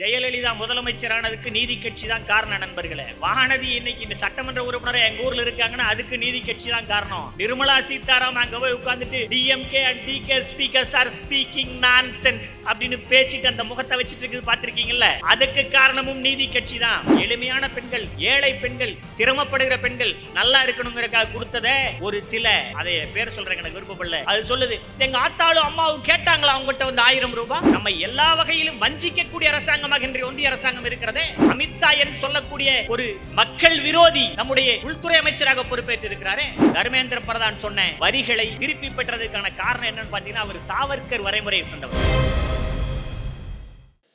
ஜெயலலிதா முதலமைச்சரானதுக்கு நீதி கட்சி தான் காரணம் நண்பர்களே. வானதி இன்னைக்கு இந்த சட்டமன்ற உறுப்பினர் எங்க ஊர்ல இருக்காங்கன்னா அதுக்கு நீதி கட்சி தான் காரணம். நிர்மலா சீதாராம் அங்க போய் உட்கார்ந்துட்டு DMK and DK speakers are speaking nonsense அப்படின்னு பேசிட்டு அந்த முகத்தை வச்சிட்டு இருக்குது பாத்திருக்கீங்கல்ல அதுக்கு காரணமும் நீதி கட்சி தான். எளிமையான பெண்கள் ஏழை பெண்கள் சிரமப்படுகிற பெண்கள் நல்லா இருக்கணுங்கிறக்காக கொடுத்தத ஒரு சில. அதை பேர் சொல்றேன் எனக்கு விருப்பப்படல. அது சொல்லுது எங்க ஆத்தாலும் அம்மாவும் கேட்டாங்களா அவங்ககிட்ட வந்து ஆயிரம் ரூபாய்? நம்ம எல்லா வகையிலும் வஞ்சிக்கக்கூடிய அரசாங்கம் அரசாங்கமாக இன்றைய ஒன்றிய அரசாங்கம் இருக்கிறதே அமித்ஷா என்று சொல்லக்கூடிய ஒரு மக்கள் விரோதி நம்முடைய உள்துறை அமைச்சராக பொறுப்பேற்று இருக்கிறாரே தர்மேந்திர பிரதான் சொன்ன வரிகளை திருப்பி பெற்றதுக்கான காரணம் என்னன்னு பாத்தீங்கன்னா அவர் சாவர்கர் வரைமுறையை சொன்னவர்.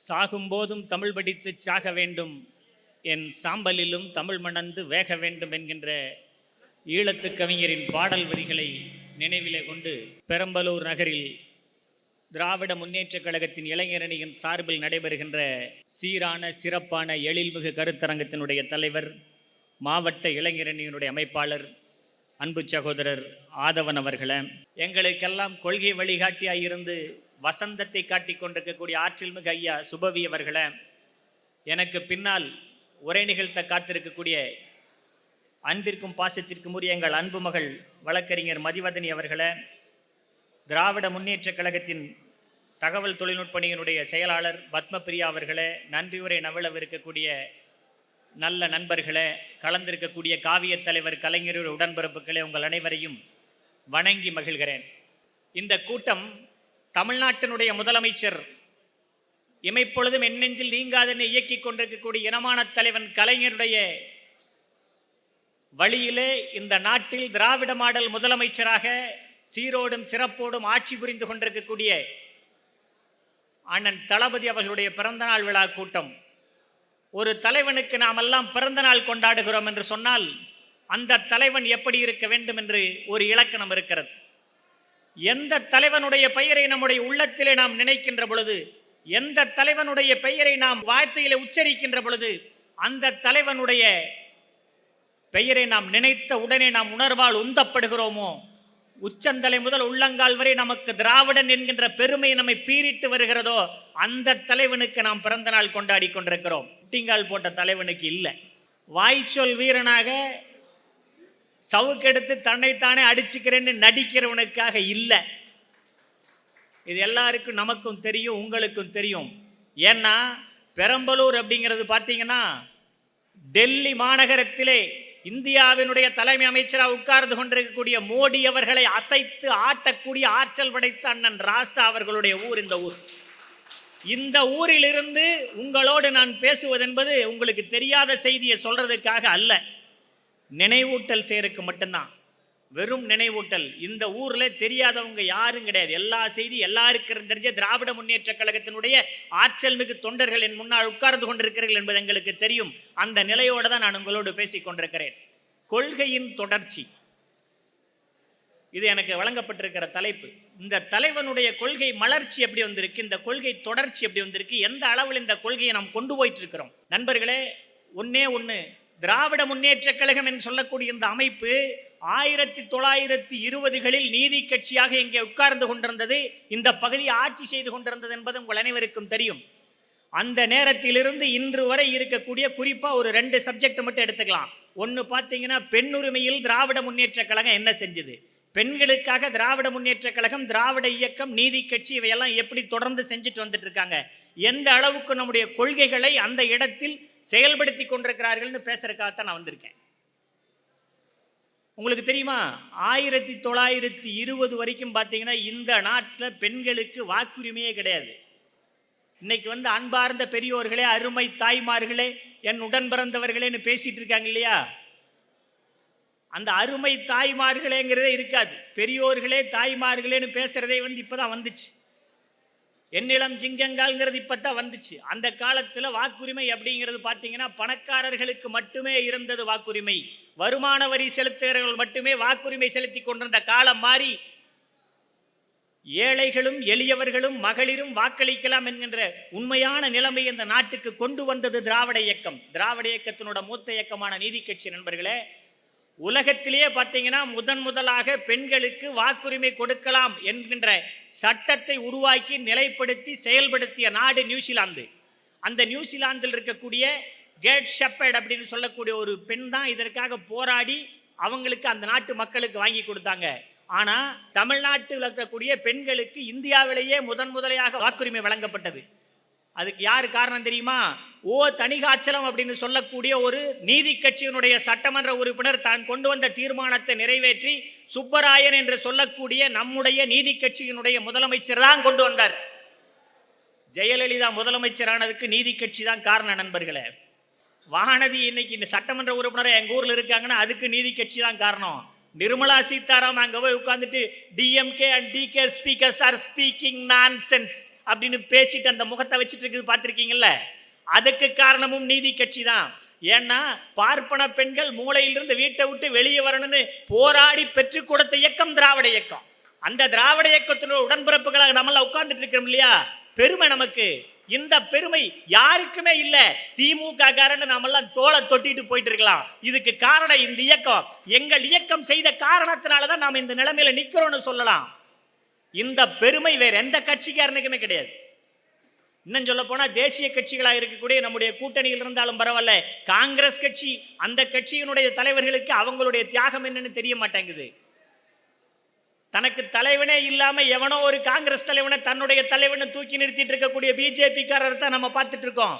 சாகும் போதும் தமிழ் படித்து சாக வேண்டும். என் சாம்பலிலும் தமிழ் மணந்து வேக வேண்டும் என்கின்ற ஈழத்து கவிஞரின் பாடல் வரிகளை நினைவிலே கொண்டு பெரம்பலூர் நகரில் திராவிட முன்னேற்றக் கழகத்தின் இளைஞரணியின் சார்பில் நடைபெறுகின்ற சீரான சிறப்பான எழில்மிகு கருத்தரங்கத்தினுடைய தலைவர் மாவட்ட இளைஞரணியினுடைய அமைப்பாளர் அன்பு சகோதரர் ஆதவன் அவர்களை எங்களுக்கெல்லாம் கொள்கை வழிகாட்டியாக இருந்து வசந்தத்தை காட்டிக் கொண்டிருக்கக்கூடிய ஆற்றில் மிகு ஐயா சுபவி அவர்களை எனக்கு பின்னால் உரை நிகழ்த்த காத்திருக்கக்கூடிய அன்பிற்கும் பாசத்திற்கும் உரிய எங்கள் அன்பு மகள் வழக்கறிஞர் மதிவதனி அவர்களை திராவிட முன்னேற்றக் கழகத்தின் தகவல் தொழில்நுட்பணியினுடைய செயலாளர் பத்மபிரியா அவர்களே நன்றியுரை நவளவிருக்கக்கூடிய நல்ல நண்பர்களே கலந்திருக்கக்கூடிய காவியத் தலைவர் கலைஞருடைய உடன்பிறப்புகளே உங்கள் அனைவரையும் வணங்கி மகிழ்கிறேன். இந்த கூட்டம் தமிழ்நாட்டினுடைய முதலமைச்சர் இமைப்பொழுதும் எண்ணெஞ்சில் நீங்காதென்னு இயக்கிக் கொண்டிருக்கக்கூடிய இனமான தலைவன் கலைஞருடைய வழியிலே இந்த நாட்டில் திராவிட மாடல் முதலமைச்சராக சீரோடும் சிறப்போடும் ஆட்சி புரிந்து கொண்டிருக்கக்கூடிய அண்ணன் தளபதி அவர்களுடைய பிறந்தநாள் விழா கூட்டம். ஒரு தலைவனுக்கு நாம் எல்லாம் பிறந்தநாள் கொண்டாடுகிறோம் என்று சொன்னால் அந்த தலைவன் எப்படி இருக்க வேண்டும் என்று ஒரு இலக்கணம் இருக்கிறது. எந்த தலைவனுடைய பெயரை நம்முடைய உள்ளத்திலே நாம் நினைக்கின்ற பொழுது எந்த தலைவனுடைய பெயரை நாம் வார்த்தையிலே உச்சரிக்கின்ற பொழுது அந்த தலைவனுடைய பெயரை நாம் நினைத்த உடனே நாம் உணர்வால் உந்தப்படுகிறோமோ உச்சந்தலை முதல் உள்ளங்கால் வரை நமக்கு திராவிடன் என்கின்ற பெருமை நம்மை பீறிட்டு வருகிறதோ அந்த தலைவனுக்கு நாம் பிறந்த நாள் கொண்டாடி கொண்டிருக்கிறோம். முட்டிங்கால் போட்ட தலைவனுக்கு இல்லை. வாய்ச்சொல் வீரனாக சவுக்கெடுத்து தன்னைத்தானே அடிச்சுக்கிறேன்னு நடிக்கிறவனுக்காக இல்லை. இது எல்லாருக்கும் நமக்கும் தெரியும் உங்களுக்கும் தெரியும். ஏன்னா பெரம்பலூர் அப்படிங்கிறது பார்த்தீங்கன்னா டெல்லி மாநகரத்திலே இந்தியாவினுடைய தலைமை அமைச்சராக உட்கார்ந்து கொண்டிருக்கக்கூடிய மோடி அவர்களை அசைத்து ஆட்டக்கூடிய ஆற்றல் படைத்த அண்ணன் ராசா அவர்களுடைய ஊர் இந்த ஊர். இந்த ஊரிலிருந்து உங்களோடு நான் பேசுவதென்பது உங்களுக்கு தெரியாத செய்தியை சொல்றதுக்காக அல்ல. நினைவூட்டல் செய்யறதுக்கு மட்டும்தான். வெறும் நினைவூட்டல். இந்த ஊர்ல தெரியாதவங்க யாரும் கிடையாது. எல்லா செய்தி எல்லாருக்கும் தெரிஞ்ச திராவிட முன்னேற்ற கழகத்தினுடைய ஆற்றல் மிகு தொண்டர்கள் என் முன்னால் உட்கார்ந்து கொண்டிருக்கிறார்கள் என்பது எங்களுக்கு தெரியும். அந்த நிலையோடு தான் நான் உங்களோடு பேசிக் கொண்டிருக்கிறேன். கொள்கையின் தொடர்ச்சி. இது எனக்கு வழங்கப்பட்டிருக்கிற தலைப்பு. இந்த தலைவனுடைய கொள்கை மலர்ச்சி எப்படி வந்திருக்கு? இந்த கொள்கை தொடர்ச்சி எப்படி வந்திருக்கு? எந்த அளவில் இந்த கொள்கையை நாம் கொண்டு போயிட்டு இருக்கிறோம் நண்பர்களே ஒன்னே ஒன்று திராவிட முன்னேற்ற கழகம் என்று சொல்லக்கூடிய இந்த அமைப்பு ஆயிரத்தி தொள்ளாயிரத்தி இருபதுகளில் நீதி கட்சியாக இங்கே உட்கார்ந்து கொண்டிருந்தது இந்த பகுதியை ஆட்சி செய்து கொண்டிருந்தது என்பது உங்கள் அனைவருக்கும் தெரியும். அந்த நேரத்திலிருந்து இன்று வரை இருக்கக்கூடிய குறிப்பாக ஒரு ரெண்டு சப்ஜெக்ட் மட்டும் எடுத்துக்கலாம். ஒன்று பார்த்தீங்கன்னா பெண்ணுரிமையில் திராவிட முன்னேற்ற கழகம் என்ன செஞ்சது? பெண்களுக்காக திராவிட முன்னேற்ற கழகம் திராவிட இயக்கம் நீதி கட்சி இவையெல்லாம் எப்படி தொடர்ந்து செஞ்சுட்டு வந்துட்டு இருக்காங்க எந்த அளவுக்கு நம்முடைய கொள்கைகளை அந்த இடத்தில் செயல்படுத்தி கொண்டிருக்கிறார்கள்னு பேசுறதுக்காகத்தான் நான் வந்திருக்கேன். உங்களுக்கு தெரியுமா? ஆயிரத்தி தொள்ளாயிரத்தி இருபது வரைக்கும் பார்த்தீங்கன்னா இந்த நாட்டில் பெண்களுக்கு வாக்குரிமையே கிடையாது. இன்னைக்கு வந்து அன்பார்ந்த பெரியோர்களே அருமை தாய்மார்களே என் உடன் பிறந்தவர்களேன்னு பேசிட்டு இருக்காங்க இல்லையா? அந்த அருமை தாய்மார்களேங்கிறதே இருக்காது. பெரியோர்களே தாய்மார்களேன்னு பேசுகிறதே வந்து இப்போ தான் வந்துச்சு. என்னிடம் சிங்கங்கால்ங்கிறது இப்போ தான் வந்துச்சு. அந்த காலத்தில் வாக்குரிமை அப்படிங்கிறது பார்த்தீங்கன்னா பணக்காரர்களுக்கு மட்டுமே இருந்தது வாக்குரிமை. வருமான வரி செலுத்துகிறவர்கள் மட்டுமே வாக்குரிமை செலுத்தி கொண்டிருந்த காலம் மாறி ஏழைகளும் எளியவர்களும் மகளிரும் வாக்களிக்கலாம் என்கின்ற உண்மையான நிலைமை இந்த நாட்டுக்கு கொண்டு வந்தது திராவிட இயக்கம். திராவிட இயக்கத்தினோட மூத்த இயக்கமான நீதி கட்சி நண்பர்களே உலகத்திலேயே பார்த்தீங்கன்னா முதன் முதலாக பெண்களுக்கு வாக்குரிமை கொடுக்கலாம் என்கின்ற சட்டத்தை உருவாக்கி நிலைப்படுத்தி செயல்படுத்திய நாடு நியூசிலாந்து. அந்த நியூசிலாந்தில் இருக்கக்கூடிய கேட் ஷெப்பர்ட் அப்படின்னு சொல்லக்கூடிய ஒரு பெண் தான் இதற்காக போராடி அவங்களுக்கு அந்த நாட்டு மக்களுக்கு வாங்கி கொடுத்தாங்க. ஆனால் தமிழ்நாட்டில் இருக்கக்கூடிய பெண்களுக்கு இந்தியாவிலேயே முதன் முதலையாக வாக்குரிமை வழங்கப்பட்டது. அதுக்கு யார் காரணம் தெரியுமா? ஓ தனிகாச்சலம் அப்படின்னு சொல்லக்கூடிய ஒரு நீதி கட்சியினுடைய சட்டமன்ற உறுப்பினர் தான் கொண்டு வந்த தீர்மானத்தை நிறைவேற்றி சுப்பராயன் என்று சொல்லக்கூடிய நம்முடைய நீதி கட்சியினுடைய முதலமைச்சர் தான் கொண்டு வந்தார். ஜெயலலிதா முதலமைச்சரானதுக்கு நீதி கட்சி தான் காரணம் நண்பர்களே. வானதி இன்னைக்கு இந்த சட்டமன்ற உறுப்பினர் எங்கள் ஊரில் இருக்காங்கன்னா அதுக்கு நீதி கட்சி தான் காரணம். நிர்மலா சீதாராமன் அங்கே போய் உட்காந்துட்டு DMK and DK speakers are speaking nonsense அப்படின்னு பேசிட்டு அந்த முகத்தை வச்சுட்டு இருக்குது பார்த்துருக்கீங்கல்ல? அதுக்கு காரணமும் நீதி கட்சி தான். ஏன்னா பார்ப்பன பெண்கள் மூளையிலிருந்து வீட்டை விட்டு வெளியே வரணும்னு போராடி பெற்று கொடுத்த இயக்கம் திராவிட இயக்கம். அந்த திராவிட இயக்கத்தினோட உடன்பிறப்புகளாக நம்மளாம் உட்கார்ந்துட்டு இருக்கிறோம் இல்லையா? பெருமை நமக்கு. இந்த பெருமை யாருக்குமே இல்லை. திமுக காரன் நாமெல்லாம் தோலை தொட்டிட்டு போயிட்டு இருக்கலாம். இதுக்கு காரணம் இந்த இயக்கம். எங்கள் இயக்கம் செய்த காரணத்தினால தான் நாம் இந்த நிலைமையில நிற்கிறோன்னு சொல்லலாம். இந்த பெருமை வேற எந்த கட்சிக்காரனுக்குமே கிடையாது. இன்னும் சொல்ல போனா தேசிய கட்சிகளாக இருக்கக்கூடிய நம்முடைய கூட்டணியில் இருந்தாலும் பரவாயில்ல காங்கிரஸ் கட்சி அந்த கட்சியினுடைய தலைவர்களுக்கு அவங்களுடைய தியாகம் என்னன்னு தெரிய மாட்டேங்குது. தனக்கு தலைவனே இல்லாம எவனோ ஒரு காங்கிரஸ் தலைவனை தன்னுடைய தலைவனை தூக்கி நிறுத்திட்டு இருக்கக்கூடிய பிஜேபிக்காரர் தான் நம்ம பார்த்துட்டு இருக்கோம்.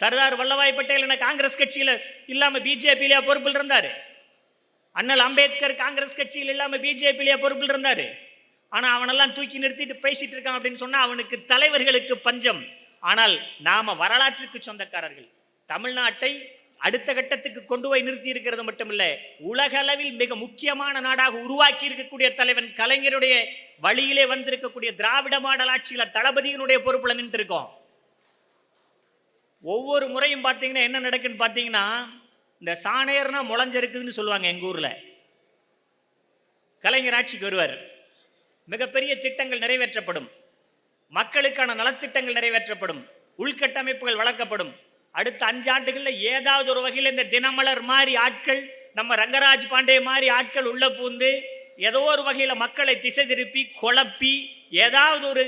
சர்தார் வல்லபாய் பட்டேல் காங்கிரஸ் கட்சியில் இல்லாம பிஜேபியில பொறுப்பில் இருந்தாரு? அண்ணல் அம்பேத்கர் காங்கிரஸ் கட்சியில் இல்லாம பிஜேபியில பொறுப்பில் இருந்தாரு? ஆனால் அவனெல்லாம் தூக்கி நிறுத்திட்டு பேசிட்டு இருக்கான் அப்படின்னு சொன்னால் அவனுக்கு தலைவர்களுக்கு பஞ்சம். ஆனால் நாம் வரலாற்றுக்கு சொந்தக்காரர்கள். தமிழ்நாட்டை அடுத்த கட்டத்துக்கு கொண்டு போய் நிறுத்தி இருக்கிறது மட்டுமில்ல உலகளவில் மிக முக்கியமான நாடாக உருவாக்கி இருக்கக்கூடிய தலைவன் கலைஞருடைய வழியிலே வந்திருக்கக்கூடிய திராவிட மாடல் ஆட்சியில் தளபதியினுடைய பொறுப்பில் நின்றுருக்கோம். ஒவ்வொரு முறையும் பார்த்தீங்கன்னா என்ன நடக்குன்னு பார்த்தீங்கன்னா இந்த சாணையர்னா முளைஞ்சிருக்குதுன்னு சொல்லுவாங்க எங்கள் ஊரில். கலைஞர் ஆட்சிக்கு வருவார். மிகப்பெரிய திட்டங்கள் நிறைவேற்றப்படும். மக்களுக்கான நலத்திட்டங்கள் நிறைவேற்றப்படும். உள்கட்டமைப்புகள் வளர்க்கப்படும். அடுத்த அஞ்சாண்டுகளில் ஏதாவது ஒரு வகையில் இந்த தினமலர் மாதிரி ஆட்கள் நம்ம ரங்கராஜ் பாண்டே மாதிரி ஆட்கள் உள்ள பூந்து ஏதோ ஒரு வகையில் மக்களை திசை திருப்பி குழப்பி ஏதாவது ஒரு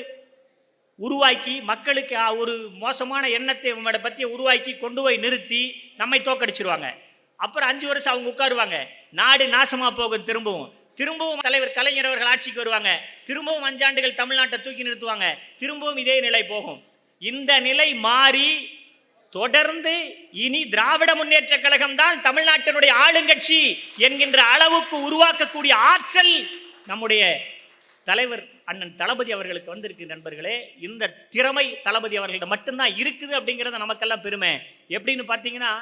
உருவாக்கி மக்களுக்கு ஒரு மோசமான எண்ணத்தை நம்மளை பற்றி உருவாக்கி கொண்டு போய் நிறுத்தி நம்மை தோக்கடிச்சிருவாங்க அப்புறம் அஞ்சு வருஷம் அவங்க உட்காருவாங்க. நாடு நாசமாக போகும் திரும்பவும். திரும்பவும் தலைவர் கலைஞர் அவர்கள் ஆட்சிக்கு வருவாங்க. திரும்பவும் அஞ்சாண்டுகள் தமிழ்நாட்டை தூக்கி நிறுத்துவாங்க. திரும்பவும் இதே நிலை போகும். இந்த நிலை மாறி தொடர்ந்து இனி திராவிட முன்னேற்ற கழகம் தான் தமிழ்நாட்டினுடைய ஆளுங்கட்சி என்கின்ற அளவுக்கு உருவாக்கக்கூடிய ஆற்றல் நம்முடைய தலைவர் அண்ணன் தளபதி அவர்களுக்கு வந்திருக்கு நண்பர்களே. இந்த திறமை தளபதி அவர்கள்ட்ட மட்டும்தான் இருக்குது அப்படிங்கிறத நமக்கெல்லாம் பெருமை. எப்படின்னு பார்த்தீங்கன்னா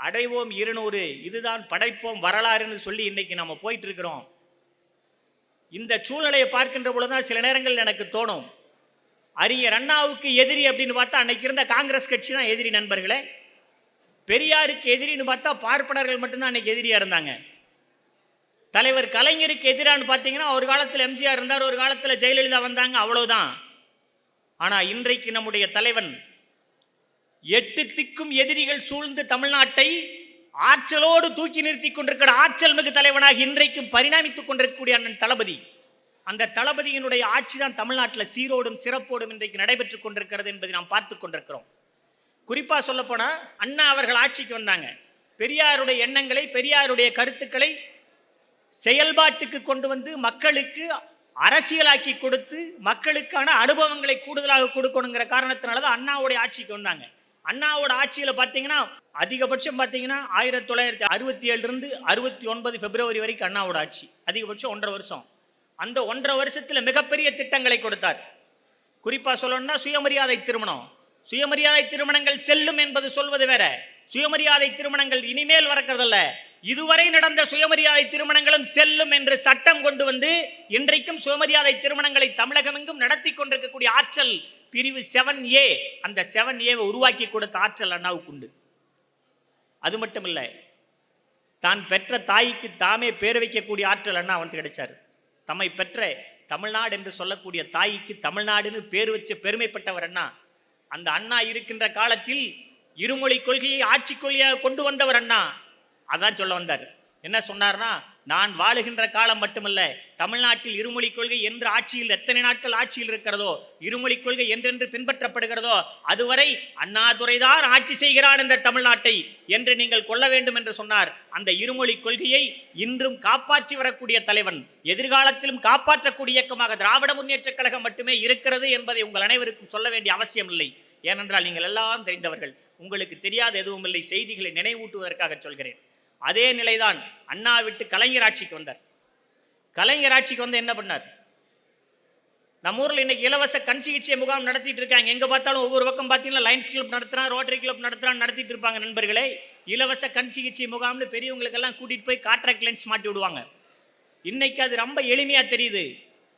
அடைவோம் இருநூறு. இதுதான் படைப்போம் வரலாறுன்னு சொல்லி இன்னைக்கு நம்ம போயிட்டு இருக்கிறோம் இந்த சூழ்நிலையை பார்க்கின்ற பொழுதுதான் சில நேரங்கள் எனக்கு தோணும். அறிஞர் அண்ணாவுக்கு எதிரி அப்படின்னு பார்த்தா அன்னைக்கு இருந்த காங்கிரஸ் கட்சி தான் எதிரி நண்பர்களே. பெரியாருக்கு எதிரின்னு பார்த்தா பார்ப்பனர்கள் மட்டும்தான் அன்னைக்கு எதிரியா இருந்தாங்க. தலைவர் கலைஞருக்கு எதிரான்னு பார்த்தீங்கன்னா ஒரு காலத்தில் எம்ஜிஆர் இருந்தார் ஒரு காலத்தில் ஜெயலலிதா வந்தாங்க அவ்வளோதான் ஆனால் இன்றைக்கு நம்முடைய தலைவன் எட்டு திக்கும் எதிரிகள் சூழ்ந்து தமிழ்நாட்டை ஆற்றலோடு தூக்கி நிறுத்தி கொண்டிருக்கிற ஆற்றல் மிகு தலைவனாக இன்றைக்கும் பரிணாமித்துக் கொண்டிருக்கக்கூடிய அண்ணன் தளபதி. அந்த தளபதியினுடைய ஆட்சி தான் தமிழ்நாட்டில் சீரோடும் சிறப்போடும் இன்றைக்கு நடைபெற்றுக் கொண்டிருக்கிறது என்பதை நாம் பார்த்து கொண்டிருக்கிறோம். குறிப்பாக சொல்லப்போனால் அண்ணா அவர்கள் ஆட்சிக்கு வந்தாங்க. பெரியாருடைய எண்ணங்களை பெரியாருடைய கருத்துக்களை செயல்பாட்டுக்கு கொண்டு வந்து மக்களுக்கு அரசியலாக்கி கொடுத்து மக்களுக்கான அனுபவங்களை கூடுதலாக கொடுக்கணுங்கிற காரணத்தினால தான் அண்ணாவுடைய ஆட்சிக்கு வந்தாங்க. அண்ணாவோட ஆட்சியில் பார்த்தீங்கன்னா அதிகபட்சம் பார்த்தீங்கன்னா ஆயிரத்தி தொள்ளாயிரத்தி அறுபத்தி ஏழுலேருந்து அறுபத்தி ஒன்பது பிப்ரவரி வரைக்கும் அண்ணாவோட ஆட்சி. அதிகபட்சம் ஒன்றரை வருஷம். அந்த ஒன்றரை வருஷத்தில் மிகப்பெரிய திட்டங்களை கொடுத்தார். குறிப்பாக சொல்லணும்னா சுயமரியாதை திருமணம். சுயமரியாதை திருமணங்கள் செல்லும் என்பது சொல்வது வேற. சுயமரியாதை திருமணங்கள் இனிமேல் வரக்கிறதல்ல. இதுவரை நடந்த சுயமரியாதை திருமணங்களும் செல்லும் என்று சட்டம் கொண்டு வந்து இன்றைக்கும் சுயமரியாதை திருமணங்களை தமிழகமெங்கும் நடத்தி கொண்டிருக்கக்கூடிய ஆற்றல் பிரிவு செவன் ஏ அந்த செவன் ஏவை உருவாக்கி கொடுத்த ஆற்றல் அண்ணாவுக்கு உண்டு. அது மட்டும் இல்லை தான் பெற்ற தாய்க்கு தாமே பேர் வைக்கக்கூடிய ஆற்றல் அண்ணா அவனுக்கு கிடைச்சார். தம்மை பெற்ற தமிழ்நாடு என்று சொல்லக்கூடிய தாய்க்கு தமிழ்நாடுன்னு பேர் வச்ச பெருமைப்பட்டவர் அண்ணா. அந்த அண்ணா இருக்கின்ற காலத்தில் இருமொழி கொள்கையை ஆட்சி கொள்கையாக கொண்டு வந்தவர் அண்ணா. அதான் சொல்ல வந்தார். என்ன சொன்னார்னா நான் வாழுகின்ற காலம் மட்டுமல்ல தமிழ்நாட்டில் இருமொழிக் கொள்கை என்று ஆட்சியில் எத்தனை நாட்கள் ஆட்சியில் இருக்கிறதோ இருமொழிக் கொள்கை என்றென்று பின்பற்றப்படுகிறதோ அதுவரை அண்ணாதுரைதான் ஆட்சி செய்கிறான் இந்த தமிழ்நாட்டை என்று நீங்கள் கொள்ள வேண்டும் என்று சொன்னார். அந்த இருமொழிக் கொள்கையை இன்றும் காப்பாற்றி வரக்கூடிய தலைவன் எதிர்காலத்திலும் காப்பாற்றக்கூடிய இயக்கமாக திராவிட முன்னேற்றக் கழகம் மட்டுமே இருக்கிறது என்பதை உங்கள் அனைவருக்கும் சொல்ல வேண்டிய அவசியம் இல்லை ஏனென்றால் நீங்கள் எல்லாம் தெரிந்தவர்கள். உங்களுக்கு தெரியாத எதுவும் இல்லை செய்திகளை நினைவூட்டுவதற்காக சொல்கிறேன். அதே நிலைதான் அண்ணா விட்டு கலைஞர் ஆட்சிக்கு வந்தார். கலைஞர் ஆட்சிக்கு வந்து என்ன பண்ணார்? நம்ம ஊரில் இன்னைக்கு இலவச கண் சிகிச்சை முகாம் நடத்திட்டு இருக்காங்க. எங்கே பார்த்தாலும் ஒவ்வொரு பக்கம் பார்த்தீங்கன்னா லைன்ஸ் கிளப் நடத்துகிறான் ரோட்டரி கிளப் நடத்துகிறான் நடத்திட்டு இருப்பாங்க நண்பர்களே. இலவச கண் சிகிச்சை முகாம்னு பெரியவங்களுக்கெல்லாம் கூட்டிகிட்டு போய் காட்ராக்ட் லென்ஸ் மாட்டி விடுவாங்க. இன்னைக்கு அது ரொம்ப எளிமையாக தெரியுது.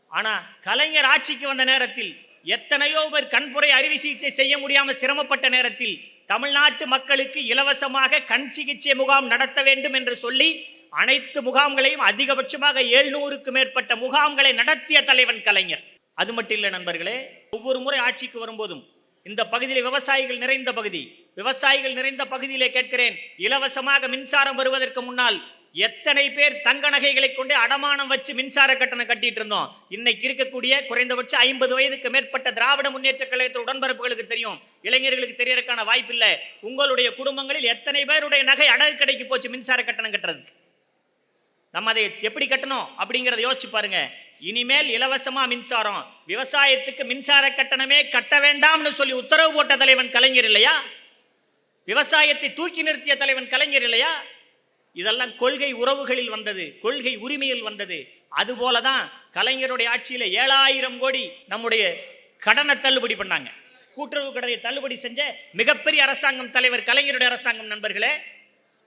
ஆனால் கலைஞர் ஆட்சிக்கு வந்த நேரத்தில் எத்தனையோ பேர் கண்புரை அறுவை சிகிச்சை செய்ய முடியாமல் சிரமப்பட்ட நேரத்தில் தமிழ்நாட்டு மக்களுக்கு இலவசமாக கண் சிகிச்சை முகாம் நடத்த வேண்டும் என்று சொல்லி அனைத்து முகாம்களையும் அதிகபட்சமாக எழுநூறுக்கு மேற்பட்ட முகாம்களை நடத்திய தலைவன் கலைஞர். அது மட்டும் இல்லை நண்பர்களே ஒவ்வொரு முறை ஆட்சிக்கு வரும்போதும் இந்த பகுதியில் விவசாயிகள் நிறைந்த பகுதி விவசாயிகள் நிறைந்த பகுதியிலே கேட்கிறேன் இலவசமாக மின்சாரம் வருவதற்கு முன்னால் எத்தனை பேர் தங்க நகைகளை கொண்டு அடமானம் வச்சு மின்சார கட்டணம் கட்டிட்டு இருந்தோம் இன்னைக்கு இருக்கக்கூடிய குறைந்தபட்சம் ஐம்பது வயதுக்கு மேற்பட்ட திராவிட முன்னேற்ற கழகத்தின் உடன்பரப்புகளுக்கு தெரியும். இளைஞர்களுக்கு தெரியறதுக்கான வாய்ப்பில்லை உங்களுடைய குடும்பங்களில் எத்தனை பேருடைய நகை அடகு கடைக்கு போச்சு மின்சார கட்டணம் கட்டுறதுக்கு? நம்ம அதை எப்படி கட்டணும் அப்படிங்கிறத யோசிச்சு பாருங்க. இனிமேல் இலவசமா மின்சாரம் விவசாயத்துக்கு மின்சார கட்டணமே கட்ட வேண்டாம்னு சொல்லி உத்தரவு போட்ட தலைவன் கலைஞர் இல்லையா? விவசாயத்தை தூக்கி நிறுத்திய தலைவன் கலைஞர் இல்லையா? இதெல்லாம் கொள்கை உறவுகளில் வந்தது கொள்கை உரிமையில் வந்தது. அதுபோல தான் கலைஞருடைய ஆட்சியில் ஏழாயிரம் கோடி நம்முடைய கடனை தள்ளுபடி பண்ணாங்க. கூட்டுறவு கடனை தள்ளுபடி செஞ்ச மிகப்பெரிய அரசாங்கம் தலைவர் கலைஞருடைய அரசாங்கம் நண்பர்களே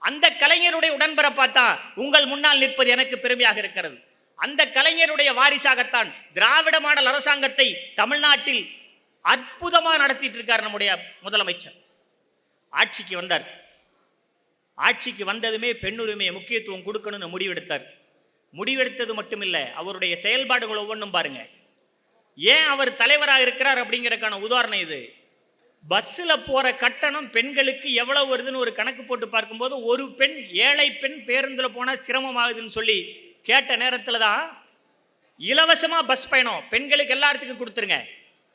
அந்த கலைஞருடைய உடன்பிறப்பாத்தான் உங்கள் முன்னால் நிற்பது எனக்கு பெருமையாக இருக்கிறது. அந்த கலைஞருடைய வாரிசாகத்தான் திராவிட மாடல் அரசாங்கத்தை தமிழ்நாட்டில் அற்புதமாக நடத்திட்டு இருக்கார் நம்முடைய முதலமைச்சர். ஆட்சிக்கு வந்தார். ஆட்சிக்கு வந்ததுமே பெண்ணுரிமையை முக்கியத்துவம் கொடுக்கணும்னு முடிவெடுத்தார். முடிவெடுத்தது மட்டும் இல்லை அவருடைய செயல்பாடுகள் ஒவ்வொன்றும் பாருங்க. ஏன் அவர் தலைவராக இருக்கிறார் அப்படிங்கிறதுக்கான உதாரணம் இது. பஸ்ஸில் போகிற கட்டணம் பெண்களுக்கு எவ்வளோ வருதுன்னு ஒரு கணக்கு போட்டு பார்க்கும்போது ஒரு பெண் ஏழை பெண் பேருந்தில் போனால் சிரமமாகுதுன்னு சொல்லி கேட்ட நேரத்தில் தான் இலவசமாக பஸ் பயணம் பெண்களுக்கு எல்லாத்துக்கும் கொடுத்துருங்க.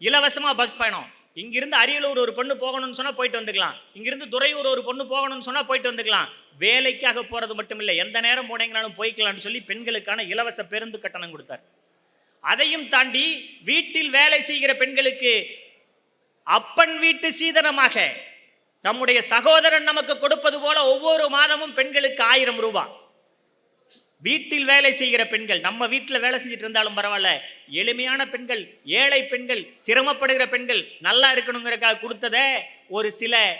இலவசமாக பஸ் பயணம். இங்கிருந்து அரியலூர் ஒரு பொண்ணு போகணும்னு சொன்னால் போயிட்டு வந்துக்கலாம். இங்கிருந்து துறையூர் ஒரு பொண்ணு போகணும்னு சொன்னால் போயிட்டு வந்துக்கலாம். வேலைக்காக போகிறது மட்டும் இல்லை எந்த நேரம் போனீங்கனாலும் போய்க்கலாம்னு சொல்லி பெண்களுக்கான இலவச பேருந்து கட்டணம் கொடுத்தார். அதையும் தாண்டி வீட்டில் வேலை செய்கிற பெண்களுக்கு அப்பன் வீட்டு சீதனமாக நம்முடைய சகோதரன் நமக்கு கொடுப்பது போல ஒவ்வொரு மாதமும் பெண்களுக்கு ஆயிரம் ரூபாய். வீட்டில் வேலை செய்கிற பெண்கள் நம்ம வீட்டில் வேலை செஞ்சுட்டு இருந்தாலும் பரவாயில்ல. எளிமையான பெண்கள் ஏழை பெண்கள் சிரமப்படுகிற பெண்கள் நல்லா இருக்கணுங்கிறக்காக கொடுத்தத ஒரு சில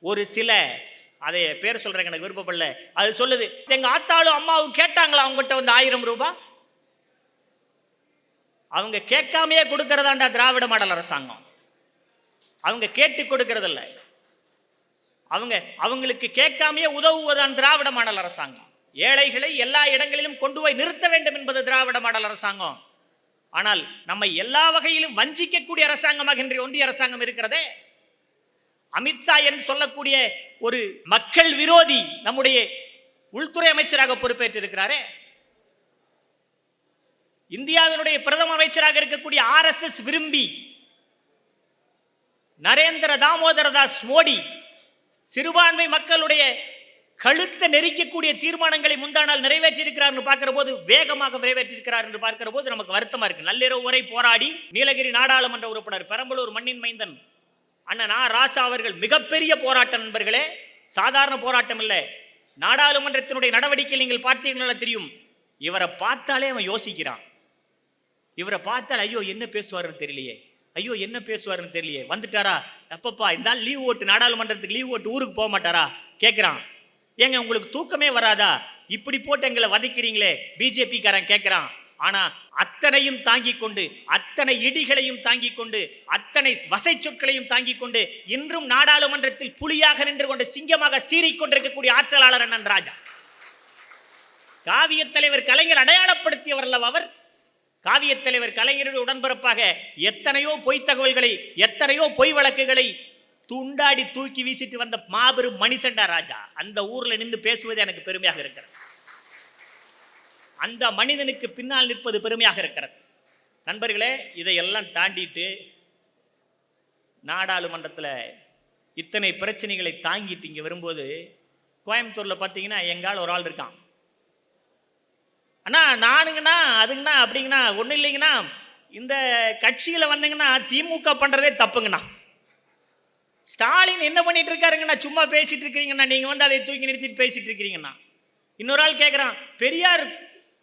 ஒரு சில அதை பேர் சொல்கிறேங்க எனக்கு விருப்பப்படல. அது சொல்லுது எங்க ஆத்தாலும் அம்மாவும் கேட்டாங்களா அவங்ககிட்ட வந்து ஆயிரம் ரூபாய் அவங்க கேட்காமையே கொடுக்கறதாண்டா திராவிட மாடல் அரசாங்கம். அவங்க கேட்டு கொடுக்கறதில்ல. அவங்க அவங்களுக்கு கேட்காமையே உதவுவதான் திராவிட மாடல் அரசாங்கம். ஏழைகளை எல்லா இடங்களிலும் கொண்டு போய் நிறுத்த வேண்டும் என்பது திராவிட மாடல் அரசாங்கம். ஆனால் நம்மை எல்லா வகையிலும் வஞ்சிக்கக்கூடிய அரசாங்கமாக இன்றைய ஒன்றிய அரசாங்கம் இருக்கிறதே. அமித்ஷா என்று சொல்லக்கூடிய ஒரு மக்கள் விரோதி நம்முடைய உள்துறை அமைச்சராக பொறுப்பேற்றிருக்கிறாரே. இந்தியாவினுடைய பிரதம அமைச்சராக இருக்கக்கூடிய ஆர்எஸ்எஸ் விரும்பி நரேந்திர தாமோதர தாஸ் மோடி சிறுபான்மை மக்களுடைய கழுத்தை நெரிக்கக்கூடிய தீர்மானங்களை முந்தானால் நிறைவேற்றியிருக்கிறார் பார்க்கிற போது வேகமாக நிறைவேற்றியிருக்கிறார் என்று பார்க்கிற போது நமக்கு வருத்தமா இருக்கு. நள்ளிரவு வரை போராடி நீலகிரி நாடாளுமன்ற உறுப்பினர் பெரம்பலூர் மண்ணின் மைந்தன் அண்ணன் ஆ ராசா அவர்கள் மிகப்பெரிய போராட்டம் நண்பர்களே. சாதாரண போராட்டம் இல்லை. நாடாளுமன்றத்தினுடைய நடவடிக்கை நீங்கள் பார்த்தீங்கன்னா தெரியும். இவரை பார்த்தாலே அவன் யோசிக்கிறான். இவரை பார்த்தால் ஐயோ என்ன பேசுவாருன்னு தெரியலையே. ஐயோ என்ன பேசுவாருன்னு தெரியலையே. வந்துட்டாரா? எப்பப்பா இந்த லீவ் ஓட்டு நாடாளுமன்றத்துக்கு லீவ் ஓட்டு ஊருக்கு போக மாட்டாரா? கேட்குறான் ஏங்க உங்களுக்கு தூக்கமே வராதா? இப்படி போட்டு எங்களை வதைக்கிறீங்களே பிஜேபிக்காரன் கேட்குறான் ஆனா அத்தனையும் தாங்கிக் கொண்டு அத்தனை இடிகளையும் தாங்கிக் கொண்டு அத்தனை வசை சொற்களையும் தாங்கிக் கொண்டு இன்றும் நாடாளுமன்றத்தில் புலியாக நின்று கொண்டு சிங்கமாக சீறிக் கொண்டிருக்கக்கூடிய ஆற்றலாளர் அண்ணன் ராஜா. காவியத் தலைவர் கலைஞர் அடையாளப்படுத்தியவர் அல்லவா அவர்? காவியத் தலைவர் கலைஞருடைய உடன்பிறப்பாக எத்தனையோ பொய் தகவல்களை எத்தனையோ பொய் வழக்குகளை துண்டாடி தூக்கி வீசிட்டு வந்த மாபெரும் மணித்தண்டா ராஜா அந்த ஊரில் நின்று பேசுவது எனக்கு பெருமையாக இருக்கிறது. அந்த மனிதனுக்கு பின்னால் நிற்பது பெருமையாக இருக்கிறது. நண்பர்களே இதையெல்லாம் தாண்டிட்டு நாடாளுமன்றத்தில் இத்தனை பிரச்சனைகளை தாங்கிட்டு இங்கே வரும்போது கோயம்புத்தூரில் பார்த்தீங்கன்னா எங்கால் ஒரு ஆள் இருக்கான். அண்ணா நானுங்கண்ணா அதுங்கண்ணா அப்படிங்கண்ணா ஒன்றும் இல்லைங்கண்ணா. இந்த கட்சியில் வந்தீங்கன்னா திமுக பண்ணுறதே தப்புங்கண்ணா. ஸ்டாலின் என்ன பண்ணிட்டு இருக்காருங்கண்ணா சும்மா பேசிட்டு இருக்கிறீங்கண்ணா நீங்கள் வந்து அதை தூக்கி நிறுத்திட்டு பேசிட்டு இருக்கிறீங்கண்ணா இன்னொரு ஆள் கேட்குறான் பெரியார்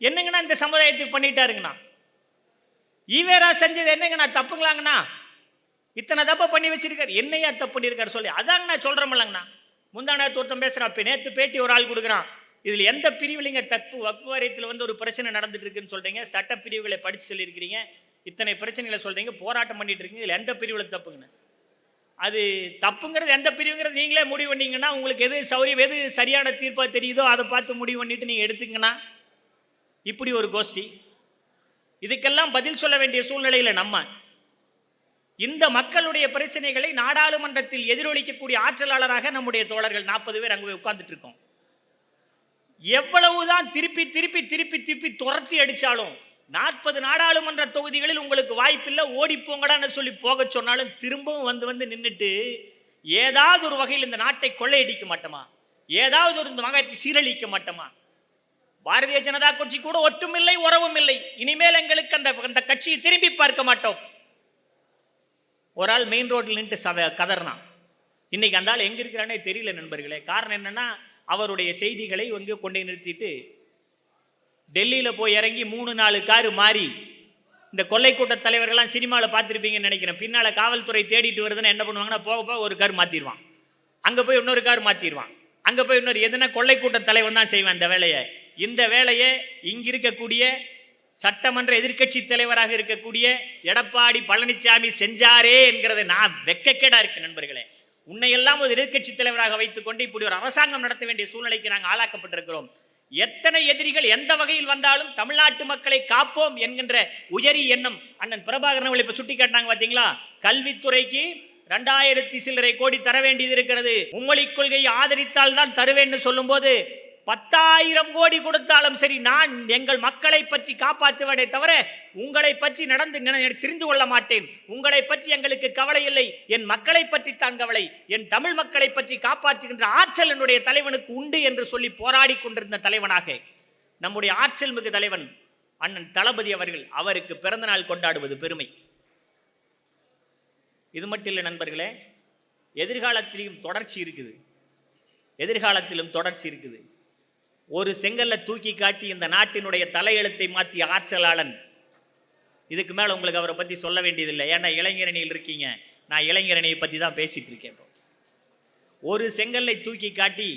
என்னங்கண்ணா இந்த சமுதாயத்துக்கு பண்ணிட்டாருங்கண்ணா? ஈவேரா செஞ்சது என்னங்கண்ணா? தப்புங்களாங்கண்ணா? இத்தனை தப்பை பண்ணி வச்சிருக்காரு. என்னையா தப்பு பண்ணியிருக்காரு சொல்லி. அதாங்கண்ணா சொல்கிறோமில்லங்கண்ணா முந்தா நேரத்து ஒருத்தன் பேசுகிறான் இப்போ நேற்று பேட்டி ஒரு ஆள் கொடுக்குறான். இதில் எந்த பிரிவுலைங்க தப்பு வக்ஃபு வாரியத்தில் வந்து ஒரு பிரச்சனை நடந்துட்டு இருக்குன்னு சொல்கிறீங்க சட்ட பிரிவுகளை படித்து சொல்லியிருக்கிறீங்க. இத்தனை பிரச்சனைகளை சொல்கிறீங்க போராட்டம் பண்ணிட்டு இருக்கீங்க இதில் எந்த பிரிவில் தப்புங்கண்ணா? அது தப்புங்கிறது எந்த பிரிவுங்கிறது நீங்களே முடிவு பண்ணீங்கன்னா உங்களுக்கு எது சௌரியம் எது சரியான தீர்ப்பாக தெரியுதோ அதை பார்த்து முடிவு பண்ணிட்டு நீங்கள் எடுத்துங்கன்னா இப்படி ஒரு கோஷ்டி. இதுக்கெல்லாம் பதில் சொல்ல வேண்டிய சூழ்நிலையில் நம்ம. இந்த மக்களுடைய பிரச்சனைகளை நாடாளுமன்றத்தில் எதிரொலிக்கக்கூடிய ஆற்றலாளராக நம்முடைய தோழர்கள் நாற்பது பேர் அங்கே போய் உட்கார்ந்துட்டு இருக்கோம். எவ்வளவுதான் திருப்பி திருப்பி திருப்பி திருப்பி துரத்தி அடித்தாலும் நாற்பது நாடாளுமன்ற தொகுதிகளில் உங்களுக்கு வாய்ப்பில்லை ஓடிப்போங்கடான்னு சொல்லி போக சொன்னாலும் திரும்பவும் வந்து வந்து நின்றுட்டு ஏதாவது ஒரு வகையில் இந்த நாட்டை கொள்ளையடிக்க மாட்டோமா? ஏதாவது ஒரு இந்த வகையை சீரழிக்க மாட்டோமா? பாரதிய ஜனதா கட்சி கூட ஒட்டுமில்லை உறவும் இல்லை இனிமேல் எங்களுக்கு அந்த அந்த கட்சியை திரும்பி பார்க்க மாட்டோம். ஒரு ஆள் மெயின் ரோட்டில் நின்று சத கதறினான் இன்னைக்கு அந்த ஆள் எங்கே இருக்கிறானே தெரியல நண்பர்களே. காரணம் என்னன்னா அவருடைய செய்திகளை எங்கேயோ கொண்டே நிறுத்திட்டு டெல்லியில் போய் இறங்கி மூணு நாலு காரு மாறி இந்த கொள்ளை கூட்ட தலைவர்கள்லாம் சினிமாவில் பார்த்துருப்பீங்கன்னு நினைக்கிறேன். பின்னால் காவல்துறை தேடிட்டு வருதுன்னு என்ன பண்ணுவாங்கன்னா போக போக ஒரு கார் மாற்றிடுவான் அங்கே போய் இன்னொரு கார் மாற்றிடுவான் அங்கே போய் இன்னொரு எதுனா கொள்ளை கூட்ட தலைவன் தான் செய்வான் இந்த வேலையை. இந்த வேலையை இங்கே இருக்கக்கூடிய சட்டமன்ற எதிர்க்கட்சி தலைவராக இருக்கக்கூடிய எடப்பாடி பழனிசாமி செஞ்சாரே என்கிறத நான் வெக்கக்கேடாக இருக்கு நண்பர்களே. உன்னையெல்லாம் ஒரு எதிர்க்கட்சி தலைவராக வைத்துக்கொண்டு இப்படி ஒரு அரசாங்கம் நடத்த வேண்டிய சூழ்நிலைக்கு நாங்கள் ஆளாக்கப்பட்டிருக்கிறோம். எத்தனை எதிரிகள் எந்த வகையில் வந்தாலும் தமிழ்நாட்டு மக்களை காப்போம் என்கின்ற உயரி எண்ணம் அண்ணன் பிரபாகரன் அவர்கள் இப்போ சுட்டி காட்டினாங்க பார்த்தீங்களா கல்வித்துறைக்கு ரெண்டாயிரத்தி சில்லறை கோடி தர வேண்டியது இருக்கிறது. மும்மொழி கொள்கையை ஆதரித்தால் தான் தருவேன்னு சொல்லும்போது பத்தாயிரம் கோடி கொடுத்தாலும் சரி நான் எங்கள் மக்களை பற்றி காப்பாற்றுவதை தவிர உங்களை பற்றி நடந்து தெரிந்து கொள்ள மாட்டேன். உங்களை பற்றி எங்களுக்கு கவலை இல்லை. என் மக்களை பற்றி தான் கவலை. என் தமிழ் மக்களை பற்றி காப்பாற்றுகின்ற ஆற்றல் என்னுடைய தலைவனுக்கு உண்டு என்று சொல்லி போராடி கொண்டிருந்த தலைவனாக நம்முடைய ஆற்றல் மிகு தலைவன் அண்ணன் தளபதி அவர்கள் அவருக்கு பிறந்தநாள் கொண்டாடுவது பெருமை. இது மட்டும் இல்லை நண்பர்களே எதிர்காலத்திலையும் தொடர்ச்சி இருக்குது. எதிர்காலத்திலும் தொடர்ச்சி இருக்குது. ஒரு செங்கல்ல தூக்கி காட்டி இந்த நாட்டினுடைய தலையெழுத்தை மாற்றிய ஆற்றலாளன். இதுக்கு மேலே உங்களுக்கு அவரை பற்றி சொல்ல வேண்டியதில்லை. ஏன்னா இளைஞரணியில் இருக்கீங்க. நான் இளைஞரணியை பற்றி தான் பேசிகிட்டு இருக்கேன் இப்போ. ஒரு செங்கல்லை தூக்கி காட்டி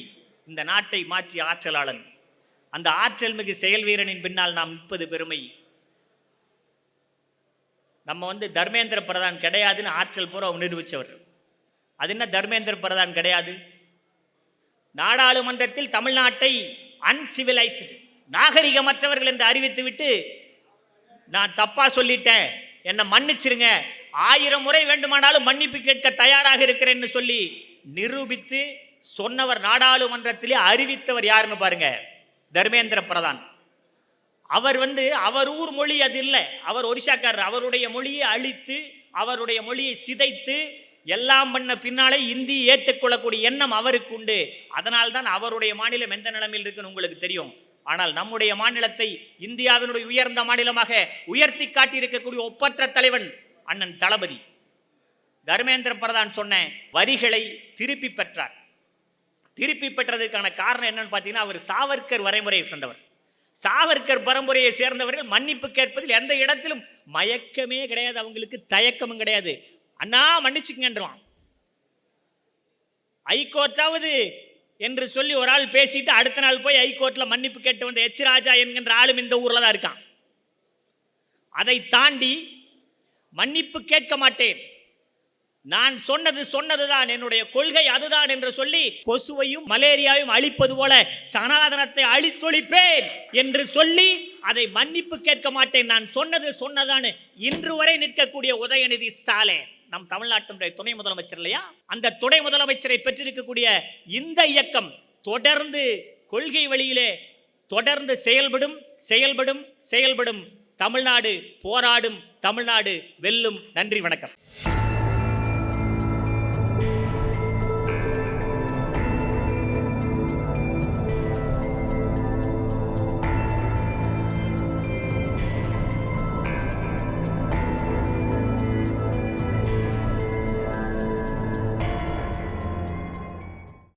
இந்த நாட்டை மாற்றி ஆற்றலாளன். அந்த ஆற்றல் மிகு செயல் வீரனின் பின்னால் நாம் நிற்பது பெருமை. நம்ம வந்து தர்மேந்திர பிரதான் கிடையாதுன்னு ஆற்றல் பூரா நிரூபித்தவர் அது என்ன தர்மேந்திர பிரதான் கிடையாது? நாடாளுமன்றத்தில் தமிழ்நாட்டை அன்சிவிலைஸ்டு நாகரிகமற்றவர்கள் என்று அறிவித்துவிட்டு நான் தப்பா சொல்லிட்டேன் என்னை மன்னிச்சிருங்க ஆயிரம் முறை வேண்டுமானாலும் மன்னிப்பு கேட்க தயாராக இருக்கிறேன்னு சொல்லி நிரூபித்து சொன்னவர் நாடாளுமன்றத்திலே அறிவித்தவர் யாருன்னு பாருங்க தர்மேந்திர பிரதான். அவர் வந்து அவர் ஊர் மொழி அது இல்லை அவர் ஒரிசாக்காரர் அவருடைய மொழியை அழித்து அவருடைய மொழியை சிதைத்து எல்லாம் பண்ண பின்னாலே இந்தி ஏற்றுக்கொள்ளக்கூடிய எண்ணம் அவருக்கு உண்டு. அதனால்தான் அவருடைய மாநிலம் எந்த நிலைமையில் இருக்குன்னு உங்களுக்கு தெரியும். ஆனால் நம்முடைய மாநிலத்தை இந்தியாவினுடைய உயர்ந்த மாநிலமாக உயர்த்தி காட்டியிருக்கக்கூடிய ஒப்பற்ற தலைவன் அண்ணன் தளபதி. தர்மேந்திர பிரதான் சொன்ன வரிகளை திருப்பி பெற்றார். திருப்பி பெற்றதற்கான காரணம் என்னன்னு பார்த்தீங்கன்னா அவர் சாவர்கர் வரைமுறையை சேர்ந்தவர். சாவர்கர் பரம்பரையை சேர்ந்தவர்கள் மன்னிப்பு கேட்பதில் எந்த இடத்திலும் மயக்கமே கிடையாது. அவங்களுக்கு தயக்கமும் கிடையாது. அண்ணா மன்னிச்சுக்கங்கன்றான். ஐகோர்ட்டாவது என்று சொல்லி ஒரு ஆள் பேசிட்டு அடுத்த நாள் போய் ஐகோர்ட்டில் மன்னிப்பு கேட்டு வந்த எச் ராஜா என்கின்ற ஆளும் இந்த ஊரில் தான் இருக்கான். அதை தாண்டி மன்னிப்பு கேட்க மாட்டேன். நான் சொன்னது சொன்னதுதான் என்னுடைய கொள்கை அதுதான் என்று சொல்லி கொசுவையும் மலேரியாவையும் அழிப்பது போல சனாதனத்தை அழித்தொழிப்பேன் என்று சொல்லி அதை மன்னிப்பு கேட்க மாட்டேன். நான் சொன்னது சொன்னதான்னு இன்று வரை நிற்கக்கூடிய உதயநிதி ஸ்டாலின். நம் தமிழ்நாட்டினுடைய துணை முதலமைச்சர் இல்லையா? அந்த துணை முதலமைச்சரை பெற்றிருக்கக்கூடிய இந்த இயக்கம் தொடர்ந்து கொள்கை வழியிலே தொடர்ந்து செயல்படும் செயல்படும் செயல்படும். தமிழ்நாடு போராடும் தமிழ்நாடு வெல்லும். நன்றி வணக்கம்.